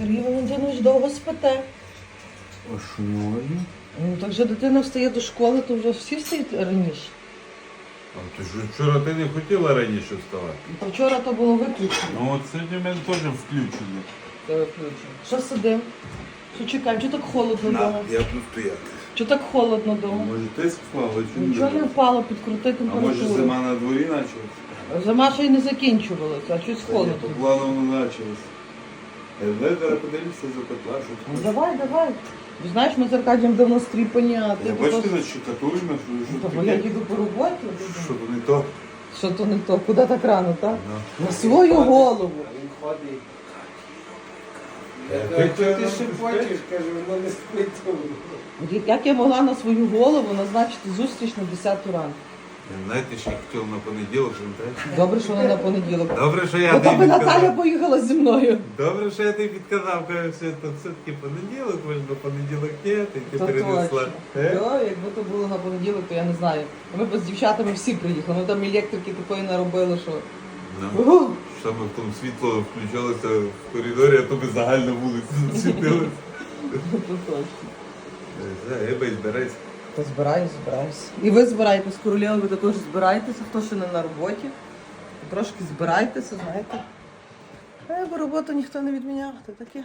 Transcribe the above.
Сергій Валентинович довго спите. А що можна? Ну так же дитина встає до школи, то вже всі встають раніше. А ти ж вчора ти не хотіла раніше вставати? Та вчора то було виключено. Ну от сьогодні в мене теж включено. Це виключено. Що сидим? Що чекаємо? Чи так холодно На, вдома? я буду стояти. Чи так холодно вдома? Може ти спала, чи Нічого не впало, підкрути А може температуру. зима на дворі почалась? Зима ще й не закінчувалася, а щось Та ні, холодно. то плавно воно почалось. Знаю, зараз подивимося за котла, Ну, давай, давай. Ви знаєш, ми з Аркадієм давно стріпані, а ти Я просто- бачите, на щекатуримо, що Ну, що то я таке? їду по роботі. Що то не то? Що то не то? Куди так рано, так? Ну. На свою голову. Він ходить. Е, Я ти що ти чого ще хочеш, каже, воно не спить. Як я могла на свою голову назначити зустріч на 10 ранку? Знаєте, що я хотів на понеділок, що не так? Добре, що вона на понеділок. Добре, що я Бо то би Наталя поїхала зі мною. Добре, що я тобі підказав, кажу, все, то все-таки понеділок, може на понеділок ні, ти ти То перенесла. точно. Е? Йо, якби то було на понеділок, то я не знаю. Ми б з дівчатами всі приїхали. Ми там електрики такої наробили, що. Ну. Угу. Щоб там світло включалося в коридорі, а то би загальна вулиця засвітилася. То точно. Ебай, збирайся. Та збираюсь, збираюсь. І ви збираєтесь, королева, ви також збираєтеся, хто ще не на роботі. Трошки збирайтеся, знаєте. Е, бо роботу ніхто не відміняв, то таке.